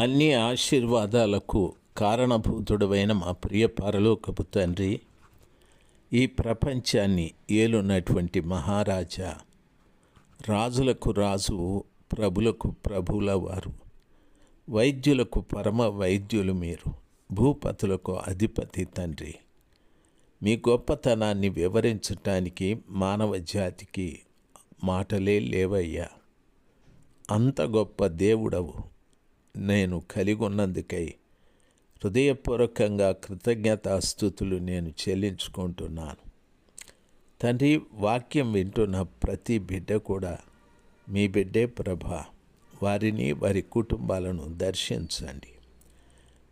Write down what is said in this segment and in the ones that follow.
అన్ని ఆశీర్వాదాలకు కారణభూతుడవైన మా ప్రియ పరలోకపు తండ్రి ఈ ప్రపంచాన్ని ఏలున్నటువంటి మహారాజా రాజులకు రాజు ప్రభులకు ప్రభుల వారు వైద్యులకు పరమ వైద్యులు మీరు భూపతులకు అధిపతి తండ్రి. మీ గొప్పతనాన్ని వివరించటానికి మానవ జాతికి మాటలే లేవయ్యా. అంత గొప్ప దేవుడవు. నేను కలిగి ఉన్నందుకై హృదయపూర్వకంగా కృతజ్ఞతాస్థుతులు నేను చెల్లించుకుంటున్నాను. తండ్రి వాక్యం వింటున్న ప్రతి బిడ్డ కూడా మీ బిడ్డే ప్రభ. వారిని వారి కుటుంబాలను దర్శించండి.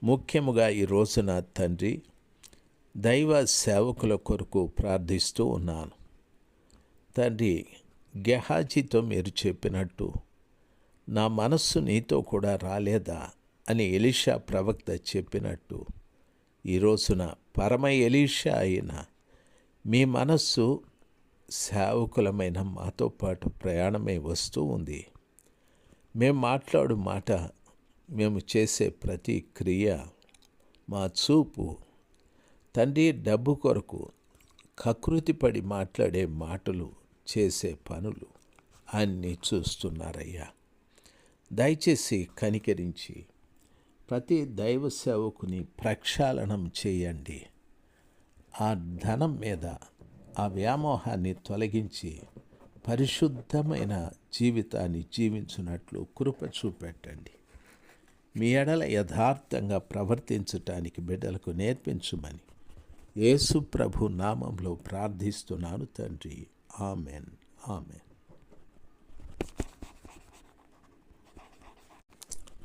ముఖ్యముగా ఈ రోజున తండ్రి దైవ సేవకుల కొరకు ప్రార్థిస్తూ ఉన్నాను. తండ్రి గెహాజీతో మీరు చెప్పినట్టు నా మనస్సు నీతో కూడా రాలేదా అని ఎలీషా ప్రవక్త చెప్పినట్టు. ఈ రోజున పరమ ఎలీషా అయిన మీ మనస్సు సేవకులమైన మాతో పాటు ప్రయాణమై వస్తూ ఉంది. మేము మాట్లాడు మాట మేము చేసే ప్రతి క్రియ మా చూపు తండ్రి డబ్బు కొరకు కకృతిపడి మాట్లాడే మాటలు చేసే పనులు అన్నీ చూస్తున్నారయ్యా. దయచేసి కనికరించి ప్రతి దైవ సేవకుని ప్రక్షాళనం చేయండి. ఆ ధనం మీద ఆ వ్యామోహాన్ని తొలగించి పరిశుద్ధమైన జీవితాన్ని జీవించున్నట్లు కృప చూపెట్టండి. మీ ఎడల యథార్థంగా ప్రవర్తించటానికి బిడ్డలకు నేర్పించుమని యేసు ప్రభు నామంలో ప్రార్థిస్తున్నాను తండ్రి. ఆమెన్. ఆమెన్.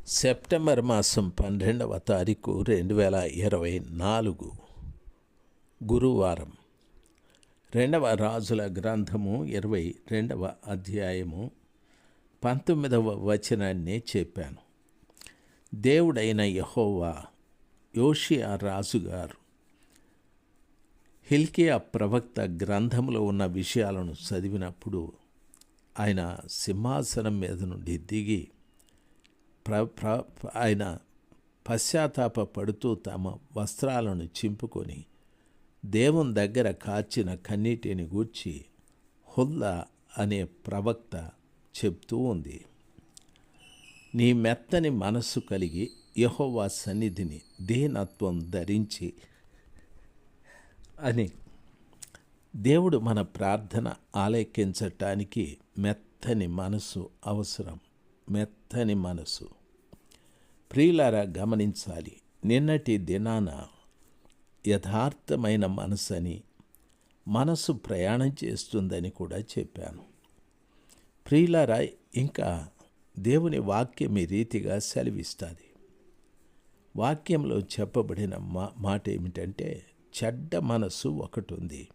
సెప్టెంబర్ మాసం పన్నెండవ తారీఖు రెండు వేల ఇరవై నాలుగు గురువారం. రెండవ రాజుల గ్రంథము ఇరవై రెండవ అధ్యాయము పంతొమ్మిదవ వచనాన్ని చెప్పాను. దేవుడైన యహోవా యోషియా రాజుగారు హిల్కియా ప్రవక్త గ్రంథంలో ఉన్న విషయాలను చదివినప్పుడు ఆయన సింహాసనం మీద నుండి దిగి ప్ర ప్ర ఆయన పశ్చాత్తాప పడుతూ తమ వస్త్రాలను చింపుకొని దేవుని దగ్గర కాచిన కన్నీటిని గూర్చి హుల్లా అనే ప్రవక్త చెప్తూ ఉంది. నీ మెత్తని మనస్సు కలిగి యహోవా సన్నిధిని దీనత్వం ధరించి అని దేవుడు మన ప్రార్థన ఆలకించటానికి మెత్తని మనసు అవసరం. మెత్తని మనసు. ప్రియులారా గమనించాలి. నిన్నటి దినాన యథార్థమైన మనసని మనసు ప్రయాణం చేస్తుందని కూడా చెప్పాను. ప్రియులారా ఇంకా దేవుని వాక్యం ఈ రీతిగా సెలవిస్తుంది. వాక్యంలో చెప్పబడిన మా మాట ఏమిటంటే చెడ్డ మనసు ఒకటి ఉంది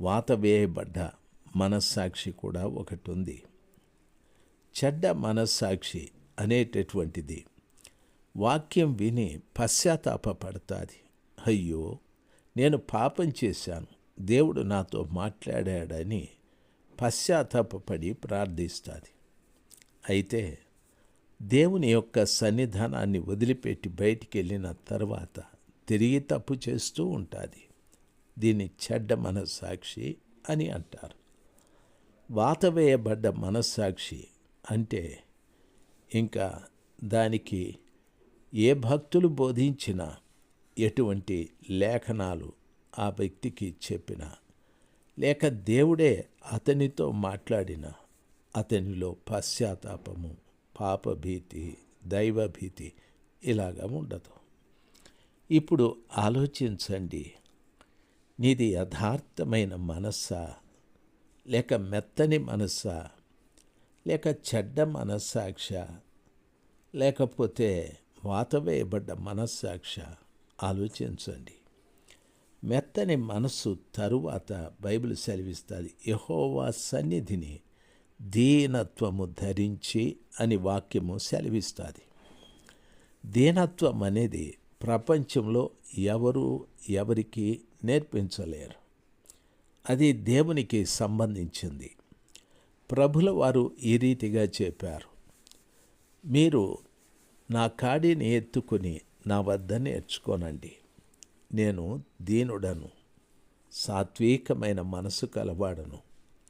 వాత వేయబడ్డ మనస్సాక్షి కూడా ఒకటి ఉంది చెడ్డ మనస్సాక్షి అనేటటువంటిది. వాక్యం విని పశ్చాత్తాపడుతుంది అయ్యో నేను పాపం చేశాను. దేవుడు నాతో మాట్లాడాడని పశ్చాత్తాపడి ప్రార్థిస్తుంది. అయితే దేవుని యొక్క సన్నిధానాన్ని వదిలిపెట్టి బయటికి వెళ్ళిన తర్వాత తిరిగి తప్పు చేస్తూ ఉంటుంది. దీన్ని చెడ్డ మనస్సాక్షి అని అంటారు. వాతవేయబడ్డ మనస్సాక్షి అంటే ఇంకా దానికి ఏ భక్తులు బోధించినా ఎటువంటి లేఖనాలు ఆ వ్యక్తికి చెప్పిన లేక దేవుడే అతనితో మాట్లాడిన అతనిలో పశ్చాత్తాపము పాపభీతి దైవభీతి ఇలాగా ఉండదు. ఇప్పుడు ఆలోచించండి. నీది యథార్థమైన మనస్సా లేక మెత్తని మనస్సా? లేక చెడ్డ మనస్సాక్ష లేకపోతే వాతవేయబడ్డ మనస్సాక్ష ఆలోచించండి. మెత్తని మనస్సు తరువాత బైబిల్ సెలవిస్తుంది యహోవా సన్నిధిని దీనత్వము ధరించి అని వాక్యము సెలవిస్తుంది. దీనత్వం అనేది ప్రపంచంలో ఎవరు ఎవరికి నేర్పించలేరు. అది దేవునికి సంబంధించింది. ప్రభుల వారు ఈ రీతిగా చెప్పారు. మీరు నా కాడిని ఎత్తుకుని నా వద్ద నేర్చుకోనండి. నేను దీనుడను సాత్వికమైన మనసు కలవాడను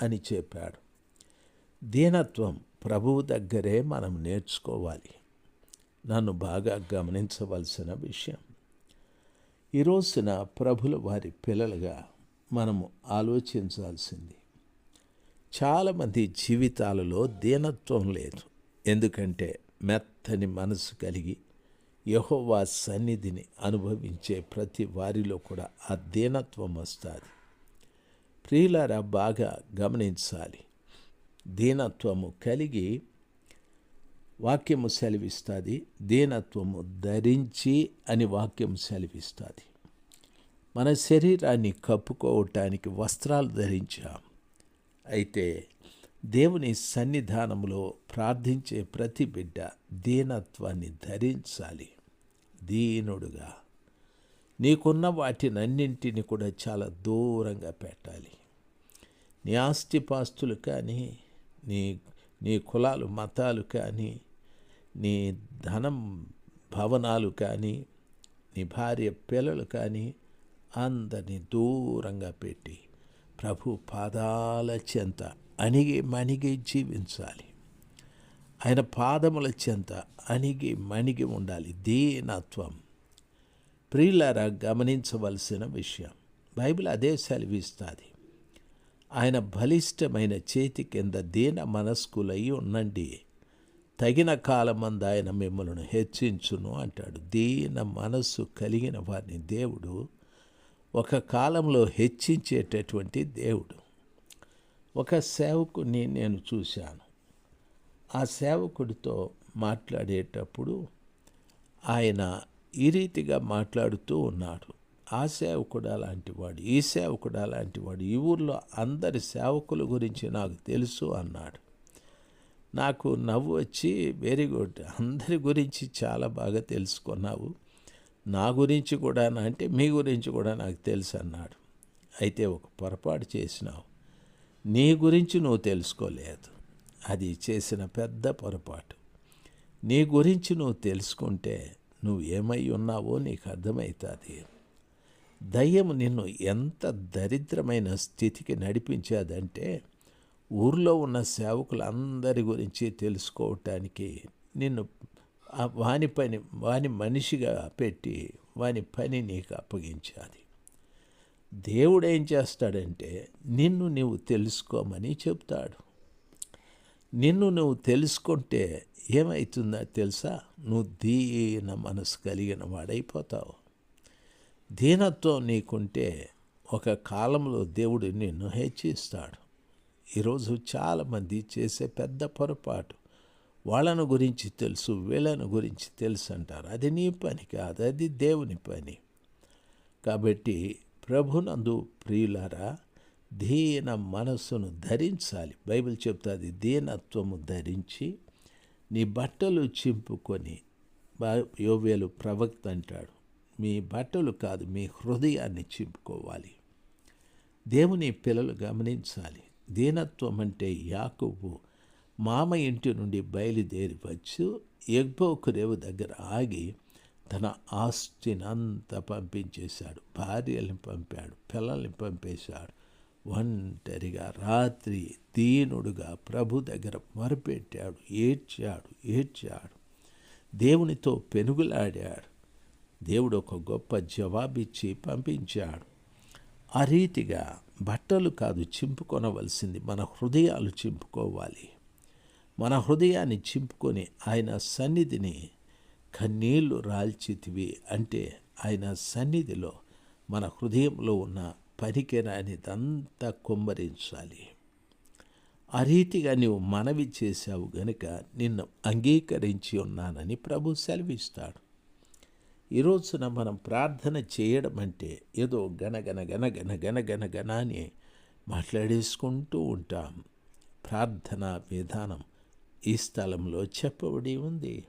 అని చెప్పాడు. దీనత్వం ప్రభువు దగ్గరే మనం నేర్చుకోవాలి. నన్ను బాగా గమనించవలసిన విషయం. ఈ రోజున ప్రభుల వారి పిల్లలుగా మనము ఆలోచించాల్సింది చాలామంది జీవితాలలో దీనత్వం లేదు. ఎందుకంటే మెత్తని మనసు కలిగి యహోవా సన్నిధిని అనుభవించే ప్రతి వారిలో కూడా ఆ దీనత్వం వస్తుంది. ప్రియులారా బాగా గమనించాలి. దీనత్వము కలిగి వాక్యము సెలవిస్తుంది దీనత్వము ధరించి అని వాక్యం సెలవిస్తుంది. మన శరీరాన్ని కప్పుకోవటానికి వస్త్రాలు ధరించాం అయితే దేవుని సన్నిధానంలో ప్రార్థించే ప్రతి బిడ్డ దీనత్వాన్ని ధరించాలి. దీనుడుగా నీకున్న వాటినన్నింటిని కూడా చాలా దూరంగా పెట్టాలి. నీ ఆస్తిపాస్తులు కానీ నీ నీ కులాలు మతాలు కానీ నీ ధనం భవనాలు కానీ నీ భార్య పిల్లలు కానీ అందరినీ దూరంగా పెట్టి ప్రభు పాదాల చెంత అణిగి మణిగి జీవించాలి. ఆయన పాదముల చెంత అణిగి మణిగి ఉండాలి. దీనత్వం. ప్రియులారా గమనించవలసిన విషయం. బైబిల్ అదే సెలవిస్తుంది. ఆయన బలిష్టమైన చేతి కింద దీన మనస్కులై ఉండండి. తగిన కాలమంది ఆయన మిమ్మల్ని హెచ్చించును అంటాడు. దీన మనస్సు కలిగిన వారిని దేవుడు ఒక కాలంలో హెచ్చించేటటువంటి దేవుడు. ఒక సేవకుని నేను చూశాను. ఆ సేవకుడితో మాట్లాడేటప్పుడు ఆయన ఈ రీతిగా మాట్లాడుతూ ఉన్నాడు. ఆ సేవకుడు అలాంటి వాడు ఈ సేవకుడు అలాంటి వాడు ఈ ఊర్లో అందరి సేవకుల గురించి నాకు తెలుసు అన్నాడు. నాకు నవ్వు వచ్చి వెరీ గుడ్ అందరి గురించి చాలా బాగా తెలుసుకున్నావు. నా గురించి కూడా అంటే మీ గురించి కూడా నాకు తెలుసు అన్నాడు. అయితే ఒక పొరపాటు చేసినావు. నీ గురించి నువ్వు తెలుసుకోలేదు. అది చేసిన పెద్ద పొరపాటు. నీ గురించి నువ్వు తెలుసుకుంటే నువ్వు ఏమై ఉన్నావో నీకు అర్థమవుతుంది దయ్యం నిన్ను ఎంత దరిద్రమైన స్థితికి నడిపించేదంటే ఊర్లో ఉన్న సేవకులందరి గురించి తెలుసుకోవటానికి నిన్ను వాని పని వాని మనిషిగా పెట్టి వాని పని నీకు అప్పగించాలి. దేవుడు ఏం చేస్తాడంటే నిన్ను నువ్వు తెలుసుకోమని చెప్తాడు. నిన్ను నువ్వు తెలుసుకుంటే ఏమవుతుందో తెలుసా? నువ్వు దీన మనసు కలిగిన వాడైపోతావు. దీనత్వం నీకుంటే ఒక కాలంలో దేవుడు నిన్ను హెచ్చిస్తాడు. ఈరోజు చాలామంది చేసే పెద్ద పొరపాటు. వాళ్ళను గురించి తెలుసు వీళ్ళను గురించి తెలుసు అంటారు. అది నీ పని కాదు అది దేవుని పని. కాబట్టి ప్రభునందు ప్రియులారా దీన మనస్సును ధరించాలి. బైబిల్ చెప్తుంది దీనత్వము ధరించి నీ బట్టలు చింపుకొని యోవేలు ప్రవక్త అంటాడు మీ బట్టలు కాదు మీ హృదయాన్ని చింపుకోవాలి. దేవుని పిల్లలు గమనించాలి దీనత్వం అంటే యాకుబు మామ ఇంటి నుండి బయలుదేరి వచ్చు ఎగ్బోకు రేవు దగ్గర ఆగి తన ఆస్తిని అంతా పంపించేశాడు. భార్యల్ని పంపాడు పిల్లల్ని పంపేశాడు. ఒంటరిగా రాత్రి దీనుడుగా ప్రభు దగ్గర మొరపెట్టాడు ఏడ్చాడు ఏడ్చాడు. దేవునితో పెనుగులాడాడు. దేవుడు ఒక గొప్ప జవాబిచ్చి పంపించాడు. ఆ రీతిగా బట్టలు కాదు చింపుకొనవలసింది మన హృదయాలు చింపుకోవాలి. మన హృదయాన్ని చింపుకొని ఆయన సన్నిధిని కన్నీళ్ళు రాల్చితివి అంటే ఆయన సన్నిధిలో మన హృదయంలో ఉన్న పనికిరానిదంతా కుమ్మరించాలి. ఆ రీతిగా నీవు మనవి చేశావు గనుక నిన్ను అంగీకరించి ఉన్నానని ప్రభు సెలవిస్తాడు. ఈరోజున మనం ప్రార్థన చేయడం అంటే ఏదో గనగన గనగన గనగన గన అని మాట్లాడేసుకుంటూ ఉంటాం. ప్రార్థన విధానం ఈ స్థలంలో చెప్పబడి ఉంది.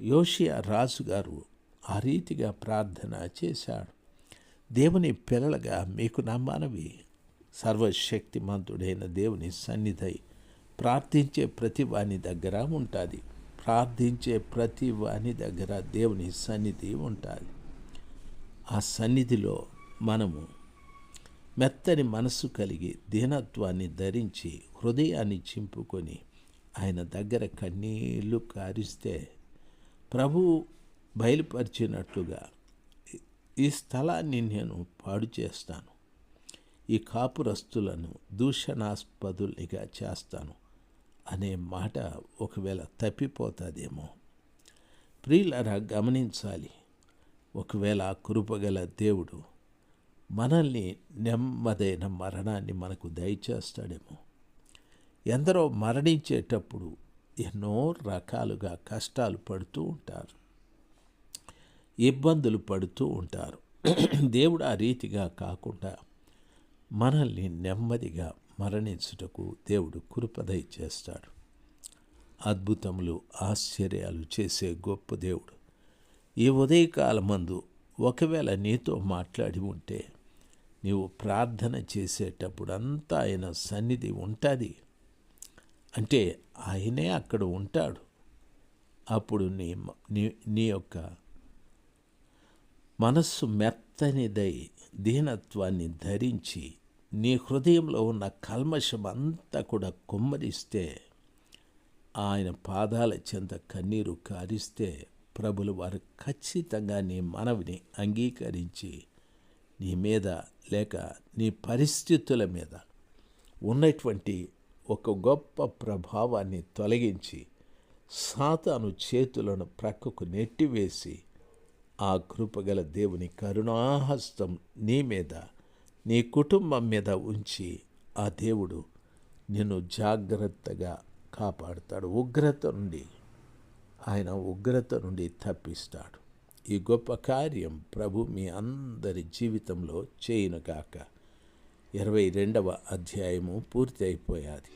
యోషియా రాజుగారు ఆ రీతిగా ప్రార్థన చేశాడు. దేవుని పిల్లలుగా మీకు నా మనవి సర్వశక్తిమంతుడైన దేవుని సన్నిధై ప్రార్థించే ప్రతి వాని దగ్గర ఉంటుంది. ప్రార్థించే ప్రతి వాని దగ్గర దేవుని సన్నిధి ఉంటుంది. ఆ సన్నిధిలో మనము మెత్తని మనసు కలిగి దీనత్వాన్ని ధరించి హృదయాన్ని చింపుకొని ఆయన దగ్గర కన్నీళ్ళు కారిస్తే ప్రభు బయలుపరిచినట్లుగా ఈ స్థలాన్ని నేను పాడు చేస్తాను. ఈ కాపురస్తులను దూషణాస్పదుల్నిగా చేస్తాను అనే మాట ఒకవేళ తప్పిపోతుందేమో. ప్రియులరా గమనించాలి. ఒకవేళ ఆ కృపగల దేవుడు మనల్ని నెమ్మదైన మరణాన్ని మనకు దయచేస్తాడేమో. ఎందరో మరణించేటప్పుడు ఎన్నో రకాలుగా కష్టాలు పడుతూ ఉంటారు. ఇబ్బందులు పడుతూ ఉంటారు. దేవుడు ఆ రీతిగా కాకుండా మనల్ని నెమ్మదిగా మరణించుటకు దేవుడు కృపదయ చేస్తాడు. అద్భుతములు ఆశ్చర్యాలు చేసే గొప్ప దేవుడు. ఈ ఉదయకాలమందు ఒకవేళ నీతో మాట్లాడి ఉంటే నీవు ప్రార్థన చేసేటప్పుడు అంతా ఆయన సన్నిధి ఉంటుంది. అంటే ఆయనే అక్కడ ఉంటాడు. అప్పుడు నీ నీ నీ యొక్క మనస్సు మెత్తనిదై దీనత్వాన్ని ధరించి నీ హృదయంలో ఉన్న కల్మషం అంతా కూడా కుమ్మరిస్తే ఆయన పాదాల చెంత కన్నీరు కారిస్తే ప్రభులు వారు ఖచ్చితంగా నీ మనవిని అంగీకరించి నీ మీద లేక నీ పరిస్థితుల మీద ఉన్నటువంటి ఒక గొప్ప ప్రభావాన్ని తొలగించి సాతాను చేతులను ప్రక్కకు నెట్టివేసి ఆ కృపగల దేవుని కరుణాహస్తం నీ మీద నీ కుటుంబం మీద ఉంచి ఆ దేవుడు నిన్ను జాగ్రత్తగా కాపాడుతాడు. ఉగ్రత నుండి ఆయన ఉగ్రత నుండి తప్పిస్తాడు. ఈ గొప్ప కార్యం ప్రభు మీ అందరి జీవితంలో చేయనుగాక ఇరవై రెండవ అధ్యాయము పూర్తి అయిపోయాది.